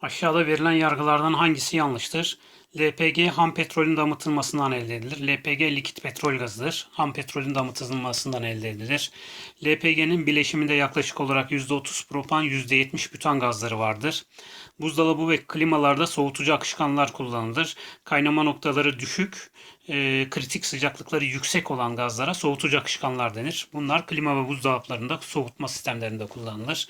Aşağıda verilen yargılardan hangisi yanlıştır? LPG ham petrolün damıtılmasından elde edilir. LPG likit petrol gazıdır. Ham petrolün damıtılmasından elde edilir. LPG'nin bileşiminde yaklaşık olarak %30 propan, %70 bütan gazları vardır. Buzdolabı ve klimalarda soğutucu akışkanlar kullanılır. Kaynama noktaları düşük, e, kritik sıcaklıkları yüksek olan gazlara soğutucu akışkanlar denir. Bunlar klima ve buzdolaplarında soğutma sistemlerinde kullanılır.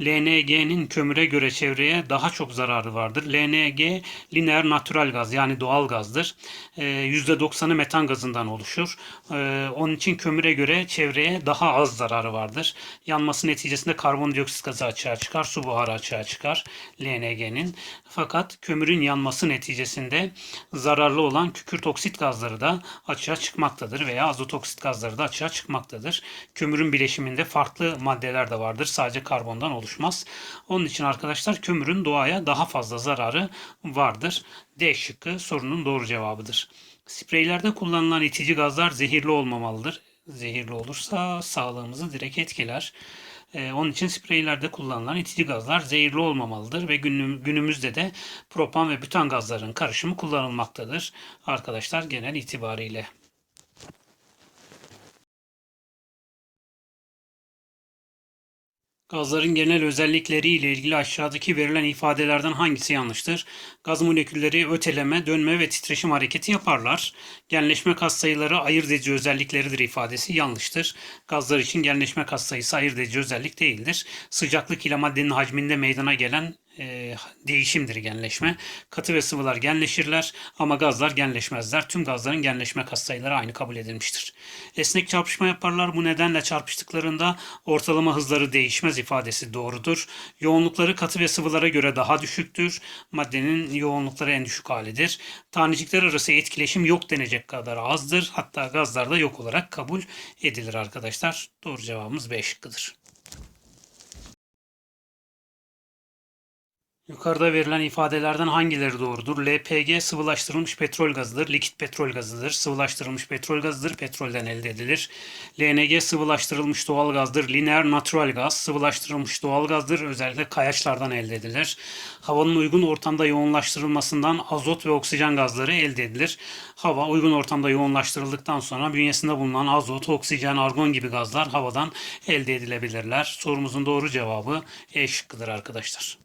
LNG'nin kömüre göre çevreye daha çok zararı vardır. LNG lineer natural gaz yani doğal gazdır. E, %90'ı metan gazından oluşur. E, onun için kömüre göre çevreye daha az zararı vardır. Yanması neticesinde karbondioksit gazı açığa çıkar, su buharı açığa çıkar LNG'nin. Fakat kömürün yanması neticesinde zararlı olan kükürt oksit gazları da açığa çıkmaktadır veya azot oksit gazları da açığa çıkmaktadır. Kömürün bileşiminde farklı maddeler de vardır. Sadece karbondan oluşmaz. Onun için arkadaşlar kömürün doğaya daha fazla zararı vardır. D şıkkı sorunun doğru cevabıdır. Spreylerde kullanılan itici gazlar zehirli olmamalıdır. Zehirli olursa sağlığımızı direkt etkiler. Ee, onun için spreylerde kullanılan itici gazlar zehirli olmamalıdır ve günüm, günümüzde de propan ve bütan gazların karışımı kullanılmaktadır. Arkadaşlar genel itibariyle. Gazların genel özellikleri ile ilgili aşağıdaki verilen ifadelerden hangisi yanlıştır? Gaz molekülleri öteleme, dönme ve titreşim hareketi yaparlar. Genleşme katsayıları ayırt edici özellikleridir ifadesi yanlıştır. Gazlar için genleşme katsayısı ayırt edici özellik değildir. Sıcaklık ile maddenin hacminde meydana gelen değişimdir genleşme. Katı ve sıvılar genleşirler ama gazlar genleşmezler. Tüm gazların genleşme katsayıları aynı kabul edilmiştir. Esnek çarpışma yaparlar. Bu nedenle çarpıştıklarında ortalama hızları değişmez ifadesi doğrudur. Yoğunlukları katı ve sıvılara göre daha düşüktür. Maddenin yoğunlukları en düşük halidir. Tanecikler arası etkileşim yok denecek kadar azdır. Hatta gazlarda yok olarak kabul edilir arkadaşlar. Doğru cevabımız B şıkkıdır. Yukarıda verilen ifadelerden hangileri doğrudur? LPG sıvılaştırılmış petrol gazıdır, likit petrol gazıdır. Sıvılaştırılmış petrol gazıdır, petrolden elde edilir. LNG sıvılaştırılmış doğal gazdır, lineer natural gaz. Sıvılaştırılmış doğal gazdır, özellikle kayaçlardan elde edilir. Havanın uygun ortamda yoğunlaştırılmasından azot ve oksijen gazları elde edilir. Hava uygun ortamda yoğunlaştırıldıktan sonra bünyesinde bulunan azot, oksijen, argon gibi gazlar havadan elde edilebilirler. Sorumuzun doğru cevabı E şıkkıdır arkadaşlar.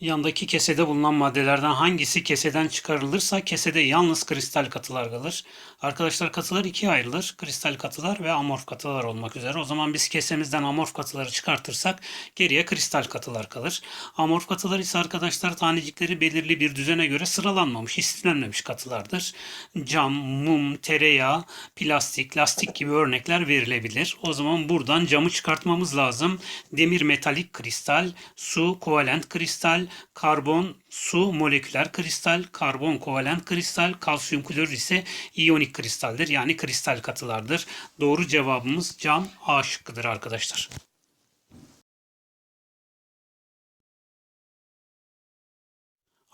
Yandaki kesede bulunan maddelerden hangisi keseden çıkarılırsa kesede yalnız kristal katılar kalır. Arkadaşlar katılar ikiye ayrılır. Kristal katılar ve amorf katılar olmak üzere. O zaman biz kesemizden amorf katıları çıkartırsak geriye kristal katılar kalır. Amorf katılar ise arkadaşlar tanecikleri belirli bir düzene göre sıralanmamış, istenmemiş katılardır. Cam, mum, tereyağı, plastik, lastik gibi örnekler verilebilir. O zaman buradan camı çıkartmamız lazım. Demir metalik kristal, su kovalent kristal, karbon, su moleküler kristal, karbon kovalent kristal, kalsiyum klorür ise iyonik kristaldir. Yani kristal katılardır. Doğru cevabımız cam A şıkkıdır arkadaşlar.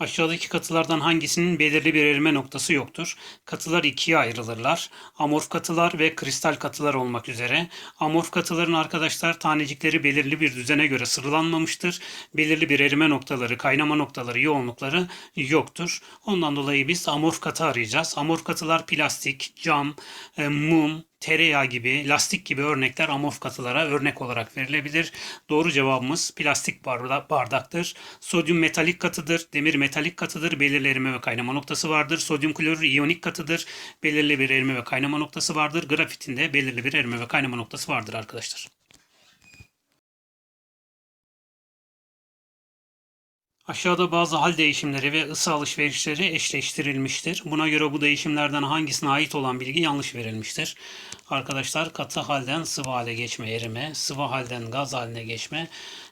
Aşağıdaki katılardan hangisinin belirli bir erime noktası yoktur? Katılar ikiye ayrılırlar. Amorf katılar ve kristal katılar olmak üzere. Amorf katıların arkadaşlar tanecikleri belirli bir düzene göre sıralanmamıştır. Belirli bir erime noktaları, kaynama noktaları, yoğunlukları yoktur. Ondan dolayı biz amorf katı arayacağız. Amorf katılar plastik, cam, e, mum, tereyağı gibi, lastik gibi örnekler amorf katılara örnek olarak verilebilir. Doğru cevabımız plastik bardaktır. Sodyum metalik katıdır, demir metalik katıdır, belirli erime ve kaynama noktası vardır. Sodyum klorür iyonik katıdır, belirli bir erime ve kaynama noktası vardır. Grafitin de belirli bir erime ve kaynama noktası vardır arkadaşlar. Aşağıda bazı hal değişimleri ve ısı alışverişleri eşleştirilmiştir. Buna göre bu değişimlerden hangisine ait olan bilgi yanlış verilmiştir. Arkadaşlar katı halden sıvı hale geçme erime, sıvı halden gaz haline geçme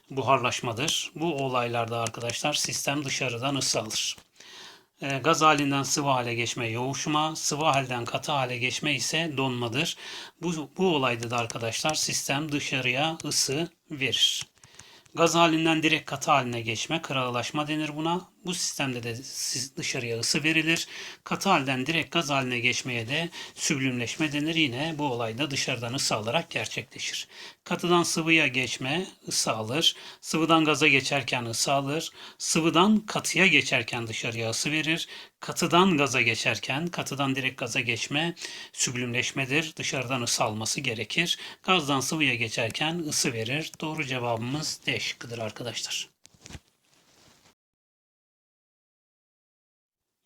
buharlaşmadır. Bu olaylarda arkadaşlar sistem dışarıdan ısı alır. E, gaz halinden sıvı hale geçme yoğuşma, sıvı halden katı hale geçme ise donmadır. Bu, bu olayda da arkadaşlar sistem dışarıya ısı verir. Gaz halinden direkt katı haline geçme, kırağılaşma denir buna. Bu sistemde de dışarıya ısı verilir. Katı halden direkt gaz haline geçmeye de süblimleşme denir. Yine bu olayda dışarıdan ısı alarak gerçekleşir. Katıdan sıvıya geçme ısı alır. Sıvıdan gaza geçerken ısı alır. Sıvıdan katıya geçerken dışarıya ısı verir. Katıdan gaza geçerken, katıdan direkt gaza geçme süblimleşmedir. Dışarıdan ısı alması gerekir. Gazdan sıvıya geçerken ısı verir. Doğru cevabımız D şıkkıdır arkadaşlar.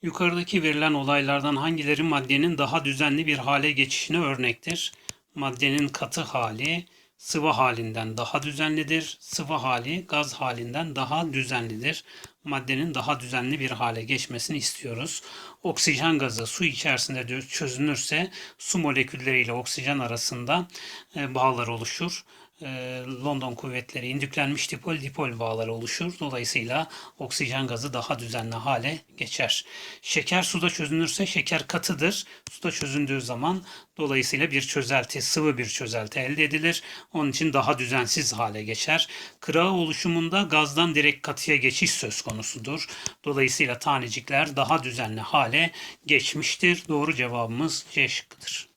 Yukarıdaki verilen olaylardan hangileri maddenin daha düzenli bir hale geçişine örnektir? Maddenin katı hali sıvı halinden daha düzenlidir. Sıvı hali gaz halinden daha düzenlidir. Maddenin daha düzenli bir hale geçmesini istiyoruz. Oksijen gazı su içerisinde de çözünürse su molekülleriyle oksijen arasında e, bağlar oluşur London kuvvetleri indüklenmiş dipol dipol bağları oluşur. Dolayısıyla oksijen gazı daha düzenli hale geçer. Şeker suda çözünürse şeker katıdır. Suda çözündüğü zaman dolayısıyla bir çözelti, sıvı bir çözelti elde edilir. Onun için daha düzensiz hale geçer. Kırağı oluşumunda gazdan direkt katıya geçiş söz konusudur. Dolayısıyla tanecikler daha düzenli hale geçmiştir. Doğru cevabımız C şıkkıdır.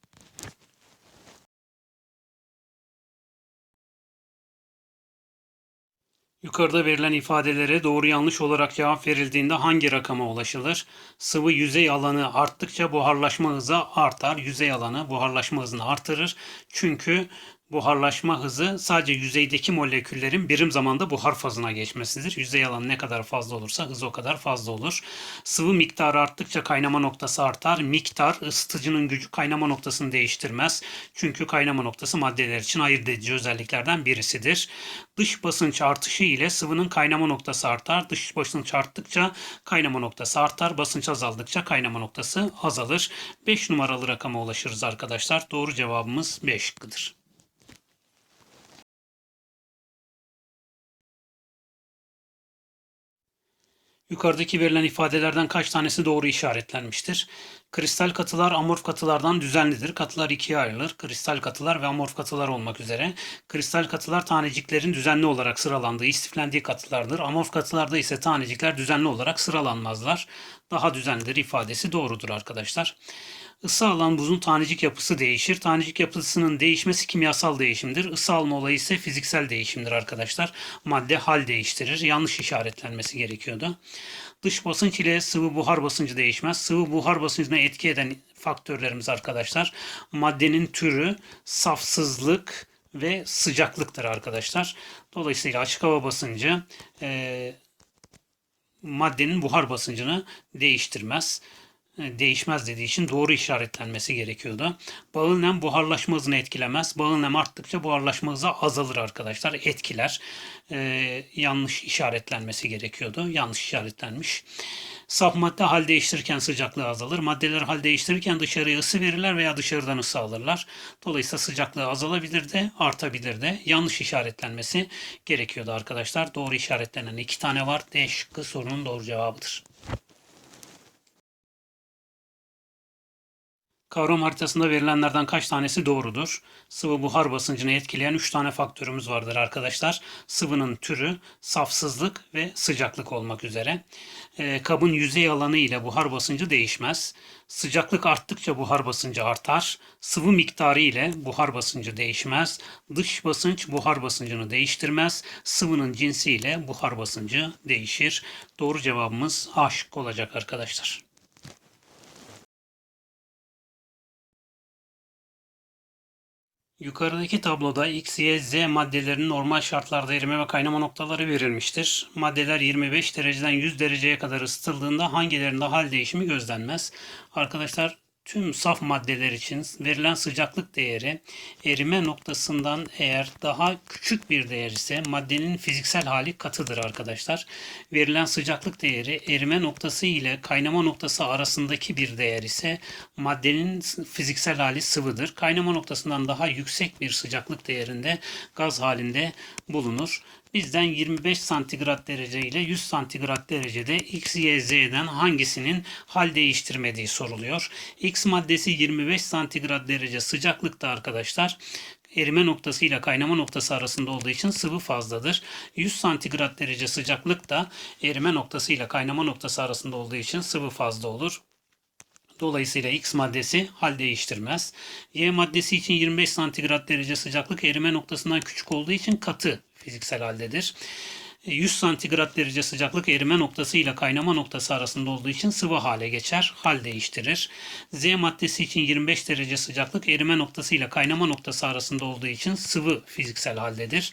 Yukarıda verilen ifadelere doğru yanlış olarak cevap verildiğinde hangi rakama ulaşılır? Sıvı yüzey alanı arttıkça buharlaşma hızı artar. Yüzey alanı buharlaşma hızını artırır. Çünkü buharlaşma hızı sadece yüzeydeki moleküllerin birim zamanda buhar fazına geçmesidir. Yüzey alanı ne kadar fazla olursa hız o kadar fazla olur. Sıvı miktarı arttıkça kaynama noktası artar. Miktar ısıtıcının gücü kaynama noktasını değiştirmez. Çünkü kaynama noktası maddeler için ayırt edici özelliklerden birisidir. Dış basınç artışı ile sıvının kaynama noktası artar. Dış basınç arttıkça kaynama noktası artar. Basınç azaldıkça kaynama noktası azalır. 5 numaralı rakama ulaşırız arkadaşlar. Doğru cevabımız B şıkkıdır. Yukarıdaki verilen ifadelerden kaç tanesi doğru işaretlenmiştir? Kristal katılar amorf katılardan düzenlidir. Katılar ikiye ayrılır. Kristal katılar ve amorf katılar olmak üzere. Kristal katılar taneciklerin düzenli olarak sıralandığı, istiflendiği katılardır. Amorf katılarda ise tanecikler düzenli olarak sıralanmazlar. Daha düzenlidir ifadesi doğrudur arkadaşlar. Isı alan buzun tanecik yapısı değişir. Tanecik yapısının değişmesi kimyasal değişimdir. Isı alma olayı ise fiziksel değişimdir arkadaşlar. Madde hal değiştirir. Yanlış işaretlenmesi gerekiyordu. Dış basınç ile sıvı buhar basıncı değişmez. Sıvı buhar basıncına etki eden faktörlerimiz arkadaşlar maddenin türü, safsızlık ve sıcaklıktır arkadaşlar. Dolayısıyla açık hava basıncı e, maddenin buhar basıncını değiştirmez değişmez dediği için doğru işaretlenmesi gerekiyordu. Bağıl nem buharlaşma hızını etkilemez. Bağıl nem arttıkça buharlaşma hızı azalır arkadaşlar. Etkiler. Ee, yanlış işaretlenmesi gerekiyordu. Yanlış işaretlenmiş. Saf madde hal değiştirirken sıcaklığı azalır. Maddeler hal değiştirirken dışarıya ısı verirler veya dışarıdan ısı alırlar. Dolayısıyla sıcaklığı azalabilir de artabilir de. Yanlış işaretlenmesi gerekiyordu arkadaşlar. Doğru işaretlenen iki tane var. D şıkkı sorunun doğru cevabıdır. Kavram haritasında verilenlerden kaç tanesi doğrudur? Sıvı buhar basıncını etkileyen 3 tane faktörümüz vardır arkadaşlar. Sıvının türü, safsızlık ve sıcaklık olmak üzere. E, kabın yüzey alanı ile buhar basıncı değişmez. Sıcaklık arttıkça buhar basıncı artar. Sıvı miktarı ile buhar basıncı değişmez. Dış basınç buhar basıncını değiştirmez. Sıvının cinsi ile buhar basıncı değişir. Doğru cevabımız A şıkkı olacak arkadaşlar. Yukarıdaki tabloda X, Y, Z maddelerinin normal şartlarda erime ve kaynama noktaları verilmiştir. Maddeler 25 dereceden 100 dereceye kadar ısıtıldığında hangilerinde hal değişimi gözlenmez? Arkadaşlar tüm saf maddeler için verilen sıcaklık değeri erime noktasından eğer daha küçük bir değer ise maddenin fiziksel hali katıdır arkadaşlar. Verilen sıcaklık değeri erime noktası ile kaynama noktası arasındaki bir değer ise maddenin fiziksel hali sıvıdır. Kaynama noktasından daha yüksek bir sıcaklık değerinde gaz halinde bulunur. Bizden 25 santigrat derece ile 100 santigrat derecede X, Y, Z'den hangisinin hal değiştirmediği soruluyor. X maddesi 25 santigrat derece sıcaklıkta arkadaşlar. erime noktası ile kaynama noktası arasında olduğu için sıvı fazladır. 100 santigrat derece sıcaklık da erime noktası ile kaynama noktası arasında olduğu için sıvı fazla olur. Dolayısıyla X maddesi hal değiştirmez. Y maddesi için 25 santigrat derece sıcaklık erime noktasından küçük olduğu için katı fiziksel haldedir. 100 santigrat derece sıcaklık erime noktası ile kaynama noktası arasında olduğu için sıvı hale geçer, hal değiştirir. Z maddesi için 25 derece sıcaklık erime noktası ile kaynama noktası arasında olduğu için sıvı fiziksel haldedir.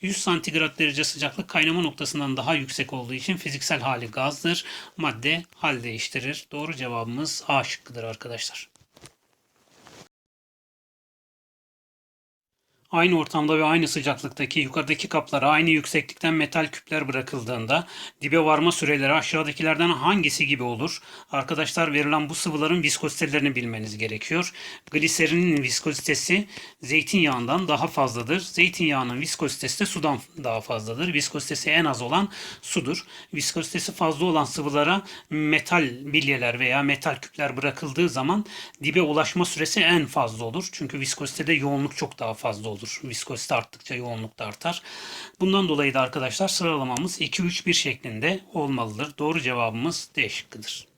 100 santigrat derece sıcaklık kaynama noktasından daha yüksek olduğu için fiziksel hali gazdır. Madde hal değiştirir. Doğru cevabımız A şıkkıdır arkadaşlar. Aynı ortamda ve aynı sıcaklıktaki yukarıdaki kaplara aynı yükseklikten metal küpler bırakıldığında dibe varma süreleri aşağıdakilerden hangisi gibi olur? Arkadaşlar verilen bu sıvıların viskozitelerini bilmeniz gerekiyor. Gliserinin viskozitesi zeytinyağından daha fazladır. Zeytinyağının viskozitesi de sudan daha fazladır. Viskozitesi en az olan sudur. Viskozitesi fazla olan sıvılara metal bilyeler veya metal küpler bırakıldığı zaman dibe ulaşma süresi en fazla olur. Çünkü viskozitede yoğunluk çok daha fazla olur. Viskozite arttıkça yoğunluk da artar. Bundan dolayı da arkadaşlar sıralamamız 2-3-1 şeklinde olmalıdır. Doğru cevabımız D şıkkıdır.